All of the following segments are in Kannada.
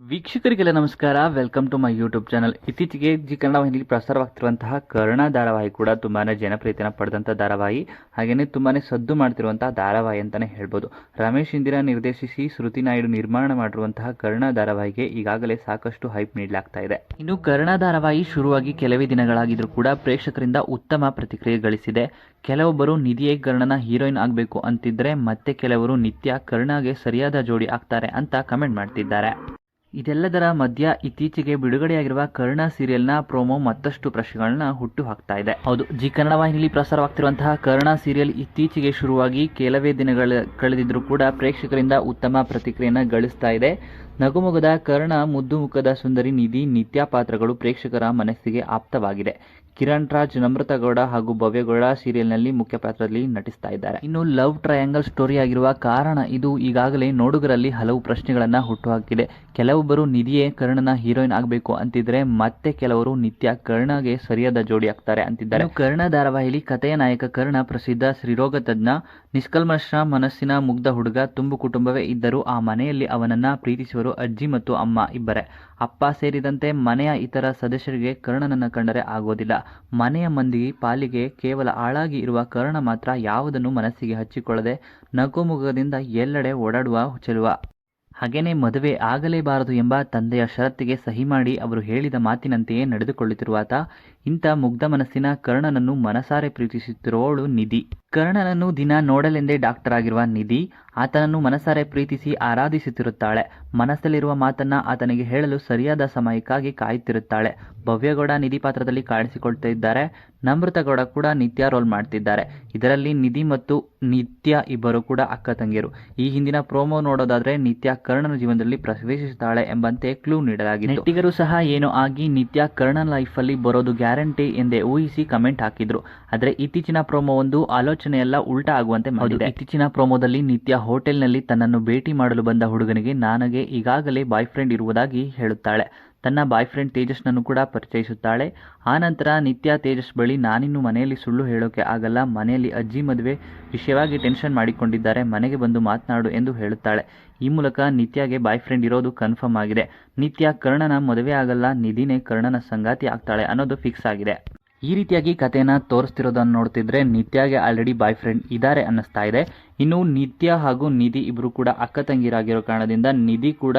ವೀಕ್ಷಕರಿಗೆಲ್ಲ ನಮಸ್ಕಾರ. Welcome to my YouTube channel ಇತ್ತೀಚೆಗೆ ಜಿ ಕನ್ನಡ ವಾಹಿನಿಯಲ್ಲಿ ಪ್ರಸಾರವಾಗ್ತಿರುವಂತಹ ಕರ್ಣ ಧಾರಾವಾಹಿ ಕೂಡ ತುಂಬಾನೇ ಜನಪ್ರಿಯತೆಯನ್ನು ಪಡೆದಂಥ ಧಾರಾವಾಹಿ. ಹಾಗೆಯೇ ತುಂಬಾನೇ ಸದ್ದು ಮಾಡ್ತಿರುವಂತಹ ಧಾರಾವಾಹಿ ಅಂತಾನೆ ಹೇಳ್ಬೋದು. ರಮೇಶ್ ಇಂದಿರಾ ನಿರ್ದೇಶಿಸಿ ಶ್ರುತಿ ನಾಯ್ಡು ನಿರ್ಮಾಣ ಮಾಡಿರುವಂತಹ ಕರ್ಣ ಧಾರಾವಾಹಿಗೆ ಈಗಾಗಲೇ ಸಾಕಷ್ಟು ಹೈಪ್ ನೀಡಲಾಗ್ತಾ ಇದೆ. ಇನ್ನು ಕರ್ಣ ಧಾರಾವಾಹಿ ಶುರುವಾಗಿ ಕೆಲವೇ ದಿನಗಳಾಗಿದ್ರೂ ಕೂಡ ಪ್ರೇಕ್ಷಕರಿಂದ ಉತ್ತಮ ಪ್ರತಿಕ್ರಿಯೆ ಗಳಿಸಿದೆ. ಕೆಲವೊಬ್ಬರು ನಿಧಿಯೇ ಕರ್ಣನ ಹೀರೋಯಿನ್ ಆಗಬೇಕು ಅಂತಿದ್ರೆ ಮತ್ತೆ ಕೆಲವರು ನಿತ್ಯ ಕರ್ಣಗೆ ಸರಿಯಾದ ಜೋಡಿ ಆಗ್ತಾರೆ ಅಂತ ಕಮೆಂಟ್ ಮಾಡ್ತಿದ್ದಾರೆ. ಇದೆಲ್ಲದರ ಮಧ್ಯ ಇತ್ತೀಚೆಗೆ ಬಿಡುಗಡೆಯಾಗಿರುವ ಕರ್ಣ ಸೀರಿಯಲ್ನ ಪ್ರೋಮೋ ಮತ್ತಷ್ಟು ಪ್ರಶ್ನೆಗಳನ್ನ ಹುಟ್ಟು ಹಾಕ್ತಾ ಇದೆ. ಹೌದು, ಜಿ ಕನ್ನಡ ವಾಹಿನಿಯಲ್ಲಿ ಪ್ರಸಾರವಾಗ್ತಿರುವಂತಹ ಕರ್ಣ ಸೀರಿಯಲ್ ಇತ್ತೀಚೆಗೆ ಶುರುವಾಗಿ ಕೆಲವೇ ದಿನಗಳ ಕಳೆದಿದ್ರೂ ಕೂಡ ಪ್ರೇಕ್ಷಕರಿಂದ ಉತ್ತಮ ಪ್ರತಿಕ್ರಿಯೆಯನ್ನು ಗಳಿಸ್ತಾ ಇದೆ. ನಗುಮೊಗದ ಕರ್ಣ ಮುದ್ದು ಮುಖದ ಸುಂದರಿ ನಿಧಿ ನಿತ್ಯ ಪಾತ್ರಗಳು ಪ್ರೇಕ್ಷಕರ ಮನಸ್ಸಿಗೆ ಆಪ್ತವಾಗಿದೆ. ಕಿರಣ್ ರಾಜ್ ನಮ್ರತಗೌಡ ಹಾಗೂ ಭವ್ಯಗೌಡ ಸೀರಿಯಲ್ನಲ್ಲಿ ಮುಖ್ಯ ಪಾತ್ರದಲ್ಲಿ ನಟಿಸ್ತಾ ಇದ್ದಾರೆ. ಇನ್ನು ಲವ್ ಟ್ರಯಾಂಗಲ್ ಸ್ಟೋರಿ ಆಗಿರುವ ಕಾರಣ ಇದು ಈಗಾಗಲೇ ನೋಡುಗರಲ್ಲಿ ಹಲವು ಪ್ರಶ್ನೆಗಳನ್ನ ಹುಟ್ಟುಹಾಕಿದೆ ಕೆಲವೊಬ್ಬರು ನಿಧಿಯೇ ಕರ್ಣನ ಹೀರೋಯಿನ್ ಆಗಬೇಕು ಅಂತಿದ್ರೆ ಮತ್ತೆ ಕೆಲವರು ನಿತ್ಯ ಕರ್ಣಗೆ ಸರಿಯಾದ ಜೋಡಿ ಆಗ್ತಾರೆ ಅಂತಿದ್ದಾರೆ. ಕರ್ಣ ಧಾರಾವಾಹಿಲಿ ಕಥೆಯ ನಾಯಕ ಕರ್ಣ ಪ್ರಸಿದ್ಧ ಸ್ತ್ರೀರೋಗ ತಜ್ಞ ನಿಷ್ಕಲ್ಮಶ ಮನಸ್ಸಿನ ಮುಗ್ಧ ಹುಡುಗ ತುಂಬು ಕುಟುಂಬವೇ ಇದ್ದರೂ ಆ ಮನೆಯಲ್ಲಿ ಅವನನ್ನ ಪ್ರೀತಿಸುವರು ಅಜ್ಜಿ ಮತ್ತು ಅಮ್ಮ ಇಬ್ಬರೇ. ಅಪ್ಪ ಸೇರಿದಂತೆ ಮನೆಯ ಇತರ ಸದಸ್ಯರಿಗೆ ಕರ್ಣನನ್ನ ಕಂಡರೆ ಆಗೋದಿಲ್ಲ. ಮನೆಯ ಮಂದಿ ಪಾಲಿಗೆ ಕೇವಲ ಆಳಾಗಿ ಇರುವ ಕರ್ಣ ಮಾತ್ರ ಯಾವುದನ್ನು ಮನಸ್ಸಿಗೆ ಹಚ್ಚಿಕೊಳ್ಳದೆ ನಗುಮುಖದಿಂದ ಎಲ್ಲೆಡೆ ಓಡಾಡುವ ಚೆಲುವ. ಹಾಗೇನೆ ಮದುವೆ ಆಗಲೇಬಾರದು ಎಂಬ ತಂದೆಯ ಷರತ್ತಿಗೆ ಸಹಿ ಮಾಡಿ ಅವರು ಹೇಳಿದ ಮಾತಿನಂತೆಯೇ ನಡೆದುಕೊಳ್ಳುತ್ತಿರುವಾತ, ಇಂಥ ಮುಗ್ಧ ಮನಸ್ಸಿನ ಕರ್ಣನನ್ನು ಮನಸಾರೆ ಪ್ರೀತಿಸುತ್ತಿರುವವಳು ನಿಧಿ. ಕರ್ಣನನ್ನು ದಿನ ನೋಡಲೆಂದೇ ಡಾಕ್ಟರ್ ಆಗಿರುವ ನಿಧಿ ಆತನನ್ನು ಮನಸಾರೆ ಪ್ರೀತಿಸಿ ಆರಾಧಿಸುತ್ತಿರುತ್ತಾಳೆ. ಮನಸ್ಸಲ್ಲಿರುವ ಮಾತನ್ನ ಆತನಿಗೆ ಹೇಳಲು ಸರಿಯಾದ ಸಮಯಕ್ಕಾಗಿ ಕಾಯುತ್ತಿರುತ್ತಾಳೆ. ಭವ್ಯಗೌಡ ನಿಧಿ ಪಾತ್ರದಲ್ಲಿ ಕಾಣಿಸಿಕೊಳ್ತಾ ಇದ್ದಾರೆ. ನಮೃತಗೌಡ ಕೂಡ ನಿತ್ಯ ರೋಲ್ ಮಾಡ್ತಿದ್ದಾರೆ. ಇದರಲ್ಲಿ ನಿಧಿ ಮತ್ತು ನಿತ್ಯ ಇಬ್ಬರು ಕೂಡ ಅಕ್ಕ ತಂಗಿಯರು. ಈ ಹಿಂದಿನ ಪ್ರೋಮೋ ನೋಡೋದಾದ್ರೆ ನಿತ್ಯ ಕರ್ಣನ ಜೀವನದಲ್ಲಿ ಪ್ರವೇಶಿಸುತ್ತಾಳೆ ಎಂಬಂತೆ ಕ್ಲೂ ನೀಡಲಾಗಿದೆ ನೆಟ್ಟಿಗರು ಸಹ ಏನೋ ಆಗಿ ನಿತ್ಯ ಲೈಫ್ ಅಲ್ಲಿ ಬರೋದು ಗ್ಯಾರಂಟಿ ಎಂದೇ ಊಹಿಸಿ ಕಮೆಂಟ್ ಹಾಕಿದ್ರು. ಆದ್ರೆ ಇತ್ತೀಚಿನ ಪ್ರೋಮೋ ಒಂದು ಆಲೋಚನೆಯೆಲ್ಲ ಉಲ್ಟಾ ಆಗುವಂತೆ ಮಾಡಿದೆ. ಇತ್ತೀಚಿನ ಪ್ರೋಮೋದಲ್ಲಿ ನಿತ್ಯ ಹೋಟೆಲ್ನಲ್ಲಿ ತನ್ನನ್ನು ಭೇಟಿ ಮಾಡಲು ಬಂದ ಹುಡುಗನಿಗೆ ನನಗೆ ಈಗಾಗಲೇ ಬಾಯ್ ಫ್ರೆಂಡ್ ಇರುವುದಾಗಿ ಹೇಳುತ್ತಾಳೆ. ತನ್ನ ಬಾಯ್ ಫ್ರೆಂಡ್ ತೇಜಸ್ನನ್ನು ಕೂಡ ಪರಿಚಯಿಸುತ್ತಾಳೆ. ಆನಂತರ ನಿತ್ಯ ತೇಜಸ್ ಬಳಿ ನಾನಿನ್ನು ಮನೆಯಲ್ಲಿ ಸುಳ್ಳು ಹೇಳೋಕೆ ಆಗಲ್ಲ. ಮನೆಯಲ್ಲಿ ಅಜ್ಜಿ ಮದುವೆ ವಿಷಯವಾಗಿ ಟೆನ್ಷನ್ ಮಾಡಿಕೊಂಡಿದ್ದಾರೆ. ಮನೆಗೆ ಬಂದು ಮಾತನಾಡು ಎಂದು ಹೇಳುತ್ತಾಳೆ. ಈ ಮೂಲಕ ನಿತ್ಯಗೆ ಬಾಯ್ ಫ್ರೆಂಡ್ ಇರೋದು ಕನ್ಫರ್ಮ್ ಆಗಿದೆ. ನಿತ್ಯ ಕರ್ಣನ ಮದುವೆ ಆಗಲ್ಲ. ನಿಧಿನೇ ಕರ್ಣನ ಸಂಗಾತಿ ಆಗ್ತಾಳೆ ಅನ್ನೋದು ಫಿಕ್ಸ್ ಆಗಿದೆ. ಈ ರೀತಿಯಾಗಿ ಕಥೆನ ತೋರಿಸ್ತಿರೋದನ್ನು ನೋಡ್ತಿದ್ರೆ ನಿತ್ಯಾಗೆ ಆಲ್ರೆಡಿ ಬಾಯ್ ಫ್ರೆಂಡ್ ಇದ್ದಾರೆ ಅನ್ನಿಸ್ತಾ ಇದೆ. ಇನ್ನು ನಿತ್ಯ ಹಾಗೂ ನಿಧಿ ಇಬ್ಬರು ಕೂಡ ಅಕ್ಕ ತಂಗಿರಾಗಿರೋ ಕಾರಣದಿಂದ ನಿಧಿ ಕೂಡ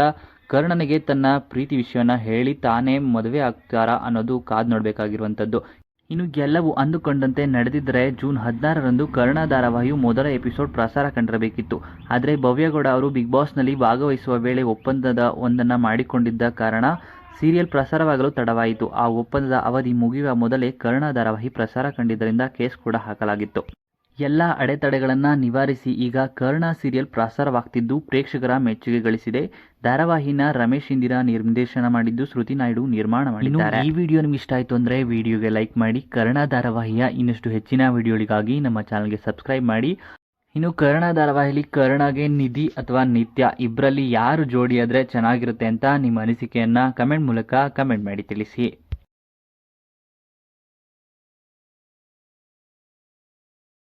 ಕರ್ಣನಿಗೆ ತನ್ನ ಪ್ರೀತಿ ವಿಷಯವನ್ನ ಹೇಳಿ ತಾನೇ ಮದುವೆ ಆಗ್ತಾರಾ ಅನ್ನೋದು ಕಾದ್ ನೋಡಬೇಕಾಗಿರುವಂಥದ್ದು. ಇನ್ನು ಎಲ್ಲವೂ ಅಂದುಕೊಂಡಂತೆ ನಡೆದಿದ್ದರೆ ಜೂನ್ ಹದಿನಾರರಂದು ಕರ್ಣ ಧಾರಾವಾಹಿಯು ಮೊದಲ ಎಪಿಸೋಡ್ ಪ್ರಸಾರ ಕಂಡಿರಬೇಕಿತ್ತು. ಆದರೆ ಭವ್ಯಗೌಡ ಅವರು ಬಿಗ್ ಬಾಸ್ನಲ್ಲಿ ಭಾಗವಹಿಸುವ ವೇಳೆ ಒಪ್ಪಂದದ ಒಂದನ್ನು ಮಾಡಿಕೊಂಡಿದ್ದ ಕಾರಣ ಸೀರಿಯಲ್ ಪ್ರಸಾರವಾಗಲು ತಡವಾಯಿತು. ಆ ಒಪ್ಪಂದದ ಅವಧಿ ಮುಗಿಯುವ ಮೊದಲೇ ಕರ್ಣ ಧಾರಾವಾಹಿ ಪ್ರಸಾರ ಕಂಡಿದ್ದರಿಂದ ಕೇಸ್ ಕೂಡ ಹಾಕಲಾಗಿತ್ತು. ಎಲ್ಲ ಅಡೆತಡೆಗಳನ್ನು ನಿವಾರಿಸಿ ಈಗ ಕರ್ಣ ಸೀರಿಯಲ್ ಪ್ರಸಾರವಾಗ್ತಿದ್ದು ಪ್ರೇಕ್ಷಕರ ಮೆಚ್ಚುಗೆ ಗಳಿಸಿದೆ. ಧಾರಾವಾಹಿನ ರಮೇಶ್ ಇಂದಿರಾ ನಿರ್ದೇಶನ ಮಾಡಿದ್ದು ಶ್ರುತಿ ನಾಯ್ಡು ನಿರ್ಮಾಣ ಮಾಡಿದ್ದಾರೆ. ಈ ವಿಡಿಯೋ ನಿಮ್ಗೆ ಇಷ್ಟ ಆಯಿತು ಅಂದರೆ ವಿಡಿಯೋಗೆ ಲೈಕ್ ಮಾಡಿ ಕರ್ಣ ಧಾರಾವಾಹಿಯ ಇನ್ನಷ್ಟು ಹೆಚ್ಚಿನ ವಿಡಿಯೋಗಳಿಗಾಗಿ ನಮ್ಮ ಚಾನಲ್ಗೆ ಸಬ್ಸ್ಕ್ರೈಬ್ ಮಾಡಿ. ಇನ್ನು ಕರ್ಣ ಧಾರಾವಾಹಿಲಿ ಕರ್ಣಗೆ ನಿಧಿ ಅಥವಾ ನಿತ್ಯ ಇಬ್ಬರಲ್ಲಿ ಯಾರು ಜೋಡಿಯಾದರೆ ಚೆನ್ನಾಗಿರುತ್ತೆ ಅಂತ ನಿಮ್ಮ ಅನಿಸಿಕೆಯನ್ನು ಕಮೆಂಟ್ ಮೂಲಕ ಕಮೆಂಟ್ ಮಾಡಿ ತಿಳಿಸಿ.